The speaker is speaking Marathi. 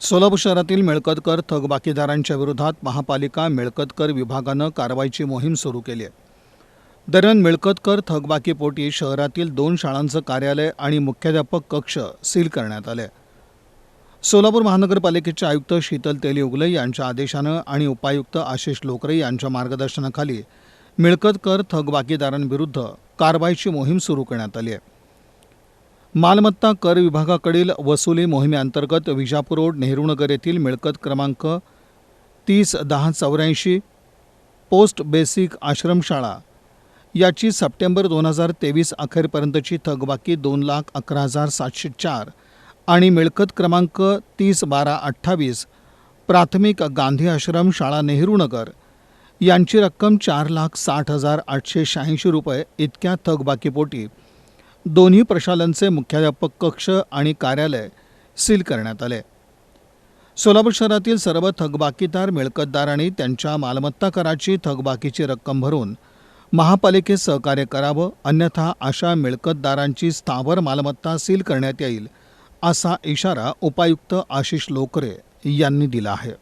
सोलापूर शहरातील मिळकतकर थकबाकीदारांच्या विरोधात महापालिका मिळकतकर विभागानं कारवाईची मोहीम सुरू केली आहे. दरम्यान मिळकतकर थकबाकीपोटी शहरातील दोन शाळांचं कार्यालय आणि मुख्याध्यापक कक्ष सील करण्यात आले सोलापूर महानगरपालिकेचे आयुक्त शीतल तेली उगले यांच्या आदेशानं आणि उपायुक्त आशिष लोकरे यांच्या मार्गदर्शनाखाली मिळकतकर थकबाकीदारांविरुद्ध कारवाईची मोहीम सुरू करण्यात आली आहे. मालमत्ता कर विभागाकडील वसुली मोहिमेअंतर्गत विजापूर रोड नेहरूनगर येथील मिळकत क्रमांक तीस दहा चौऱ्याऐंशी पोस्ट बेसिक आश्रमशाळा. याची सप्टेंबर दोन हजार तेवीस अखेरपर्यंतची थकबाकी दोन लाख अकरा हजार सातशे चार आणि मिळकत क्रमांक तीस बारा अठ्ठावीस प्राथमिक गांधी आश्रम शाळा नेहरूनगर यांची रक्कम चार लाख साठ हजार आठशे शहाऐंशी रुपये इतक्या थकबाकीपोटी दोन्ही प्रशालांचे मुख्याध्यापक कक्ष आणि कार्यालय सील करण्यात आले. सोलापूर शहरातील सर्व थकबाकीदार मिळकतदारांनी त्यांच्या मालमत्ता कराची थकबाकीची रक्कम भरून महापालिकेत सहकार्य करावं अन्यथा अशा मिळकतदारांची स्थावर मालमत्ता सील करण्यात येईल असा इशारा उपायुक्त आशिष लोकरे यांनी दिला आहे.